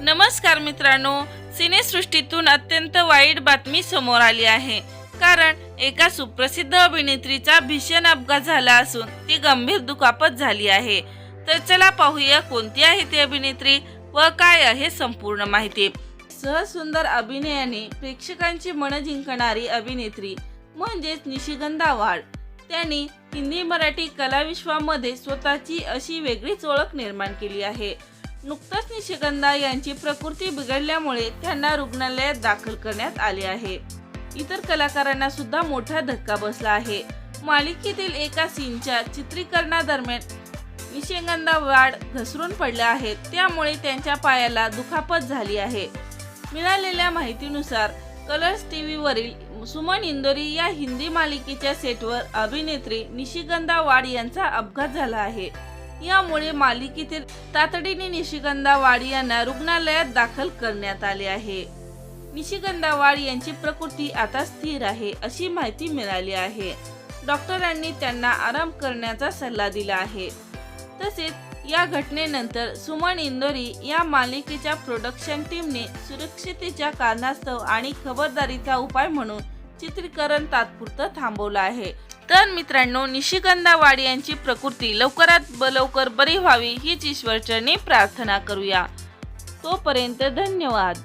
नमस्कार मित्रांनो सिनेसृष्टीतून अत्यंत वाईट बातमी समोर आली आहे. कारण एका सुप्रसिद्ध अभिनेत्रीचा भीषण अपघात झाला असून ती गंभीर दुखापत झाली आहे. तर चला पाहूया कोणती आहे ती अभिनेत्री व काय आहे संपूर्ण माहिती. सहसुंदर अभिनयाने प्रेक्षकांची मन जिंकणारी अभिनेत्री म्हणजेच निशिगंधा वाड त्यांनी हिंदी मराठी कलाविश्वामध्ये स्वतःची अशी वेगळीच ओळख निर्माण केली आहे. नुकतंच निशिगंधा यांची प्रकृती बिघडल्यामुळे त्यांना रुग्णालयात दाखल करण्यात आले आहे. इतर कलाकारांना सुद्धा मोठा धक्का बसला आहे. मालिकेतील एका सीनच्या चित्रीकरणादरम्यान निशिगंधा वाड घसरून पडल्या आहेत. त्यामुळे त्यांच्या पायाला दुखापत झाली आहे. मिळालेल्या माहितीनुसार कलर्स टी व्हीवरील सुमन इंदोरी या हिंदी मालिकेच्या सेटवर अभिनेत्री निशिगंधा वाड यांचा अपघात झाला आहे. यामुळे मालिकेतील तातडीने निशिगंधा वाड यांना रुग्णालयात दाखल करण्यात आले आहे. निशिगंधा वाड यांची प्रकृती आता स्थिर आहे अशी माहिती मिळाली आहे. डॉक्टरांनी त्यांना आराम करण्याचा सल्ला दिला आहे. तसेच या घटनेनंतर सुमन इंदोरी या मालिकेच्या प्रोडक्शन टीमने सुरक्षितेच्या कारणास्तव आणि खबरदारीचा उपाय म्हणून चित्रीकरण तात्पुरतं थांबवलं आहे. तर मित्रांनो निशिगंधा वाड यांची प्रकृती लवकरात ब- लवकर बरी व्हावी हीच ईश्वरचरणी प्रार्थना करूया. तोपर्यंत धन्यवाद.